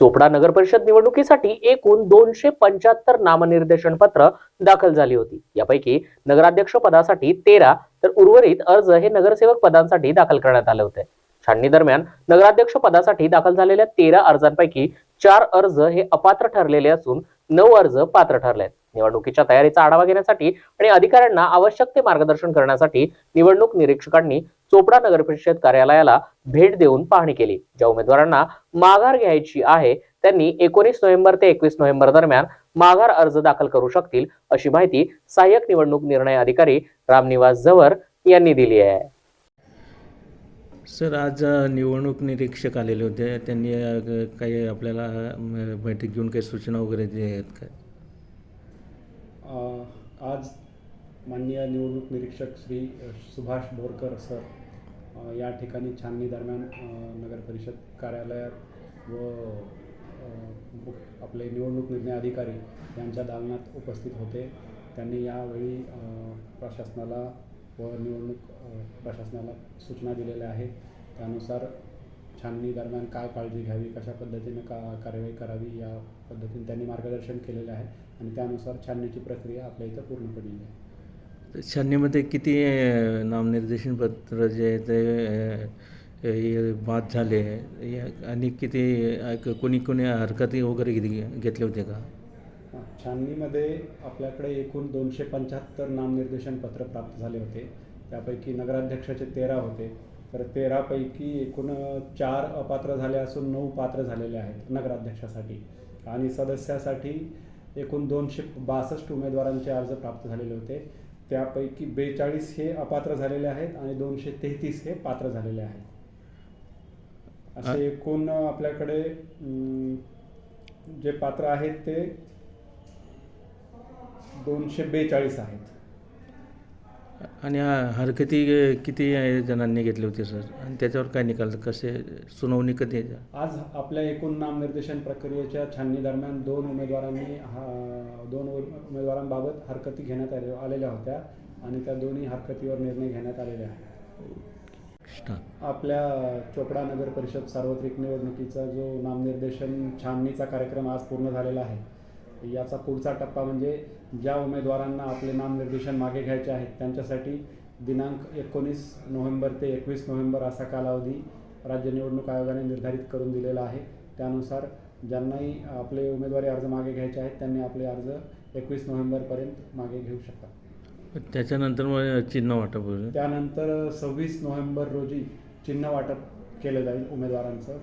चोपडा नगर परिषद निवडणुकीसाठी एकूण दोनशे पंच्याहत्तर नामनिर्देशन पत्र दाखल झाली होती. यापैकी नगराध्यक्ष पदासाठी तेरा तर उर्वरित अर्ज हे नगरसेवक पदांसाठी दाखल करण्यात आले होते. छाननी दरम्यान नगराध्यक्ष पदासाठी दाखल झालेल्या तेरा अर्जांपैकी चार अर्ज हे अपात्र ठरलेले असून नऊ अर्ज पात्र ठरले आहेत निवडणुकीच्या तयारीचा आढावा घेण्यासाठी आणि अधिकाऱ्यांना आवश्यक ते मार्गदर्शन करण्यासाठी निवडणूक निरीक्षकांनी चोपडा नगर परिषद कार्यालयाला भेट देऊन पाहणी केली. ज्या उमेदवारांना माघार घ्यायची आहे त्यांनी एकोणीस नोव्हेंबर ते एकवीस नोव्हेंबर दरम्यान माघार अर्ज दाखल करू शकतील अशी माहिती सहाय्यक निवडणूक निर्णय अधिकारी रामनिवास जवर यांनी दिली आहे. सर आज निवडणूक निरीक्षक आलेले होते. त्यांनी काही आपल्याला बैठक घेऊन काही सूचना वगैरे दिल्या आहेत काय आज माननीय निवडणूक निरीक्षक श्री सुभाष बोरकर सर या ठिकाणी छाननी दरम्यान नगर परिषद कार्यालयात व आपले निवडणूक निर्णय अधिकारी यांच्या दालनात उपस्थित होते. त्यांनी यावेळी प्रशासनाला व निवडणूक प्रशासनाला सूचना दिलेल्या आहेत. त्यानुसार छाननी दरम्यान काय काळजी घ्यावी कशा पद्धतीने का कार्यवाही करावी या पद्धतीने त्यांनी मार्गदर्शन केलेले आहे. आणि त्यानुसार छाननीची प्रक्रिया आपल्या इथं पूर्ण पडलेली आहे. छाननीमध्ये किती नामनिर्देशनपत्र नामनिर्देशन पत्र जे आहे ते हे बाद झाले. आणि किती कोणी कोणी हरकती वगैरे घेतली घेतले होते का? छाननीमध्ये आपल्याकडे एकूण दोनशे पंच्याहत्तर नामनिर्देशन पत्र प्राप्त झाले होते. त्यापैकी नगराध्यक्षाचे तेरा होते. तर तेरापैकी एकूण चार अपात्र झाले असून नऊ पात्र झालेले आहेत नगराध्यक्षासाठी. आणि सदस्यासाठी एकूण दोनशे बासष्ट उमेदवारांचे अर्ज प्राप्त झालेले होते. त्यापैकी बेचाळीस हे अपात्र झालेले आहेत आणि दोनशे तेहतीस हे पात्र झालेले आहेत. असे एकूण आपल्याकडे जे पात्र आहेत ते दोनशे बेचाळीस आहेत. आणि हरकती किती जणांनी घेतले होते सर? आणि त्याच्यावर काय निकाल कसे सुनावणी कधी? आज आपल्या एकूण नामनिर्देशन प्रक्रियेच्या छाननी दरम्यान दोन उमेदवारांनी हा दोन उमे- उमेदवारांबाबत हरकती घेण्यात आले आलेल्या होत्या आणि त्या दोन्ही हरकतीवर निर्णय घेण्यात आलेले आहे स्टार्ट आपल्या चोपडा नगर परिषद सार्वत्रिक निवडणुकीचा जो नामनिर्देशन छाननीचा कार्यक्रम आज पूर्ण झालेला आहे याचा पुढचा टप्पा म्हणजे ज्या उमेदवारांना आपले नामनिर्देशन मागे घ्यायचे आहेत त्यांच्यासाठी दिनांक एकोणीस नोव्हेंबर ते एकवीस नोव्हेंबर असा कालावधी राज्य निवडणूक आयोगाने निर्धारित करून दिलेला आहे. त्यानुसार ज्यांनाही आपले उमेदवारी अर्ज मागे घ्यायचे आहेत त्यांनी आपले अर्ज एकवीस नोव्हेंबरपर्यंत मागे घेऊ शकतात. त्याच्यानंतर मग चिन्ह वाटप त्यानंतर सव्वीस नोव्हेंबर रोजी चिन्ह वाटप केलं जाईल उमेदवारांचं.